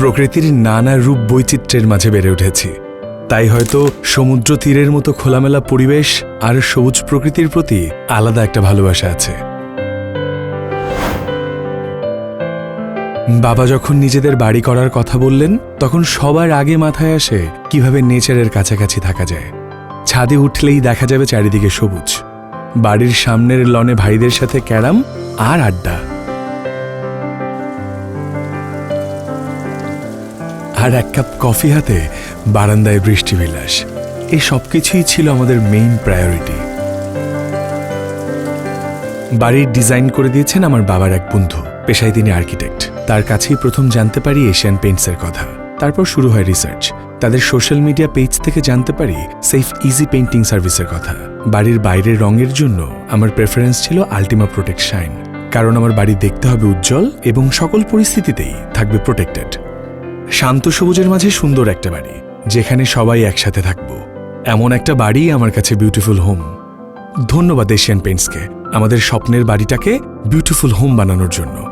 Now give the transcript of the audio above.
প্রকৃতির নানা রূপ বৈচিত্র্যের মাঝে বেড়ে উঠেছি। তাই হয়তো সমুদ্র তীরের মতো খোলামেলা পরিবেশ আর সবুজ প্রকৃতির প্রতি আলাদা একটা ভালোবাসা আছে। বাবা যখন নিজেদের বাড়ি করার কথা বললেন, তখন সবার আগে মাথায় আসে কীভাবে নেচারের কাছাকাছি থাকা যায়। ছাদে উঠলেই দেখা যাবে চারিদিকে সবুজ। বাড়ির সামনের লনে ভাইদের সাথে ক্যারাম আর আড্ডা। আর এক কাপ কফি হাতে বারান্দায় বৃষ্টি বিলাস। এই সব কিছুই ছিল আমাদের মেইন প্রায়োরিটি বাড়ির ডিজাইন করে দিয়েছেন আমার বাবার এক বন্ধু, পেশায় তিনি আর্কিটেক্ট তার কাছেই প্রথম জানতে পারি এশিয়ান পেইন্টসের কথা। তারপর শুরু হয় রিসার্চ তাদের সোশ্যাল মিডিয়া পেজ থেকে জানতে পারি সেফ ইজি পেন্টিং সার্ভিসের কথা। বাড়ির বাইরের রঙের জন্য আমার প্রেফারেন্স ছিল আলটিমা প্রোটেক্ট শাইন কারণ আমার বাড়ি দেখতে হবে উজ্জ্বল এবং সকল পরিস্থিতিতেই থাকবে প্রোটেক্টেড শান্ত সবুজের মাঝে সুন্দর একটা বাড়ি, যেখানে সবাই একসাথে থাকব। এমন একটা বাড়ি আমার কাছে বিউটিফুল হোম ধন্যবাদ এশিয়ান পেন্টসকে আমাদের স্বপ্নের বাড়িটাকে বিউটিফুল হোম বানানোর জন্য।